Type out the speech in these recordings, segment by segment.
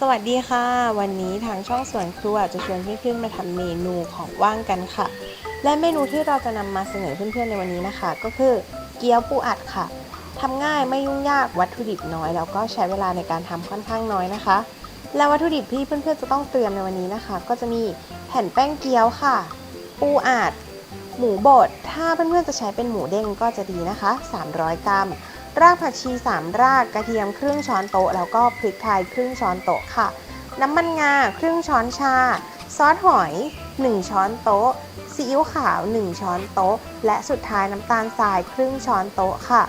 สวัสดีค่ะ วันนี้ทางช่องสวนครัวจะชวนเพื่อนๆมาทำเมนูของว่างกันค่ะ และเมนูที่เราจะนำมาเสนอเพื่อนๆในวันนี้นะคะ ก็คือเกี๊ยวปูอัดค่ะทำง่ายไม่ยุ่งยากวัตถุดิบน้อยแล้วก็ใช้เวลาในการทำค่อนข้างน้อยนะคะ และวัตถุดิบที่เพื่อนๆจะต้องเตรียมในวันนี้นะคะ ก็จะมีแผ่นแป้งเกี๊ยวค่ะ ปูอัดหมูบดถ้าเพื่อนๆจะใช้เป็นหมูเด้งก็จะดีนะคะ 300 กรัม รากผักชี 3 รากกระเทียมครึ่งช้อนโต๊ะแล้วก็พริกไทยครึ่งช้อนโต๊ะค่ะ น้ำมันงาครึ่งช้อนชา ซอสหอย 1 ช้อนโต๊ะซีอิ๊วขาว 1 ช้อนโต๊ะ และสุดท้ายน้ำตาลทรายครึ่งช้อนโต๊ะค่ะ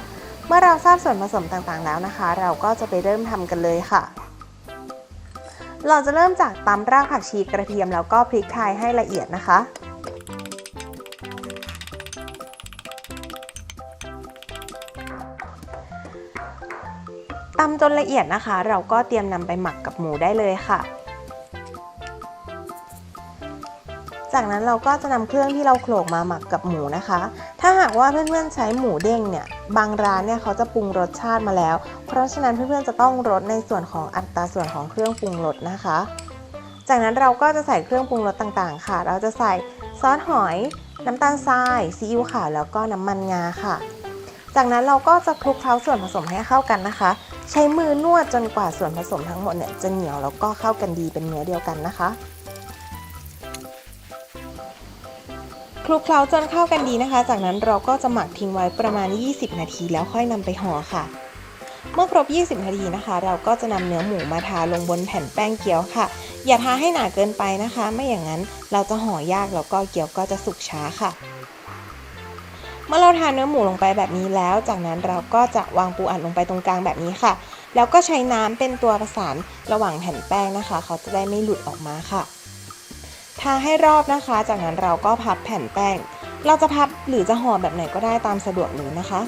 เมื่อเราทราบส่วนผสมต่างๆแล้วนะคะ เราก็จะไปเริ่มทำกันเลยค่ะ เราจะเริ่มจากตำรากผักชีกระเทียมแล้วก็พริกไทยให้ละเอียดนะคะำจนละเอียดนะคะ เราก็เตรียมนำไปหมักกับหมูได้เลยค่ะ จากนั้นเราก็จะนำเครื่องที่เราโขลกมาหมักกับหมูนะคะ ถ้าหากว่าเพื่อนๆใช้หมูเด้งเนี่ย บางร้านเนี่ยเขาจะปรุงรสชาติมาแล้ว เพราะฉะนั้นเพื่อนๆจะต้องลดในส่วนของอัตราส่วนของเครื่องปรุงรสนะคะ จากนั้นเราก็จะใส่เครื่องปรุงรสต่างๆ ค่ะ เราจะใส่ซอสหอย น้ำตาลทรายซีอิ๊วขาวแล้วก็น้ำมันงาค่ะจากนั้นเราก็จะคลุกเคล้าส่วนผสมให้เข้ากันนะคะ ใช้มือนวดจนกว่าส่วนผสมทั้งหมดเนี่ยจะเหนียวแล้วก็เข้ากันดีเป็นเนื้อเดียวกันนะคะคลุกเคล้าจนเข้ากันดีนะคะ จากนั้นเราก็จะหมักทิ้งไว้ประมาณ 20 นาที แล้วค่อยนำไปห่อค่ะ เมื่อครบ 20 นาทีนะคะ เราก็จะนำเนื้อหมูมาทาลงบนแผ่นแป้งเกี๊ยวค่ะ อย่าทาให้หนาเกินไปนะคะ ไม่อย่างนั้นเราจะห่อยากแล้วก็เกี๊ยวก็จะสุกช้าค่ะ เมื่อเราทาเนื้อหมูลงไปแบบนี้แล้ว จากนั้นเราก็จะวางปูอัดลงไปตรงกลางแบบนี้ค่ะ แล้วก็ใช้น้ำเป็นตัวประสานระหว่างแผ่นแป้งนะคะ เขาจะได้ไม่หลุดออกมาค่ะ ทาให้รอบนะคะ จากนั้นเราก็พับแผ่นแป้ง เราจะพับหรือจะห่อแบบไหนก็ได้ตามสะดวกเลยนะคะ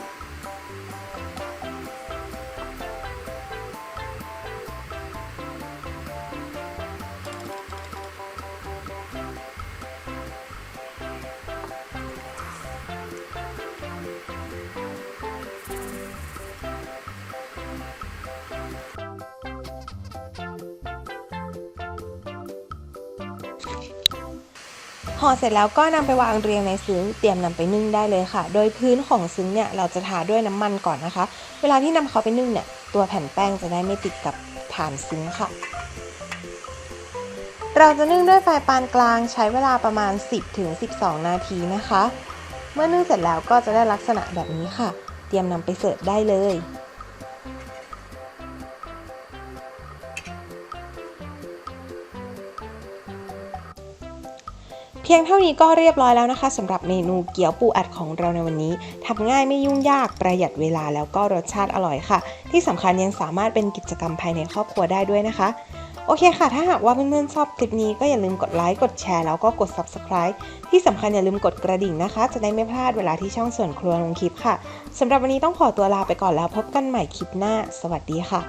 ห่อเสร็จแล้วก็นำไปวางเรียงในซึ้งเตรียมนำไปนึ่งได้เลยค่ะ โดยพื้นของซึ้งเนี่ยเราจะทาด้วยน้ำมันก่อนนะคะ เวลาที่นำเขาไปนึ่งเนี่ยตัวแผ่นแป้งจะได้ไม่ติดกับฐานซึ้งค่ะ เราจะนึ่งด้วยไฟปานกลางใช้เวลาประมาณ 10-12 นาทีนะคะ เมื่อนึ่งเสร็จแล้วก็จะได้ลักษณะแบบนี้ค่ะ เตรียมนำไปเสิร์ฟได้เลย พียงเท่านี้ก็เรียบร้อยแล้วนะคะสำหรับเมนูเกี๊ยวปูอัดของเราในวันนี้ทำง่ายไม่ยุ่งยากประหยัดเวลาแล้วก็รสชาติอร่อยค่ะ ที่สำคัญยังสามารถเป็นกิจกรรมภายในครอบครัวได้ด้วยนะคะ โอเคค่ะ ถ้าหากว่าเพื่อนๆชอบคลิปนี้ก็อย่าลืมกดไลค์กดแชร์แล้วก็กด subscribe ที่สำคัญอย่าลืมกดกระดิ่งนะคะ จะได้ไม่พลาดเวลาที่ช่องส่วนครัวลงคลิปค่ะสำหรับวันนี้ต้องขอตัวลาไปก่อนแล้วพบกันใหม่คลิปหน้า สวัสดีค่ะ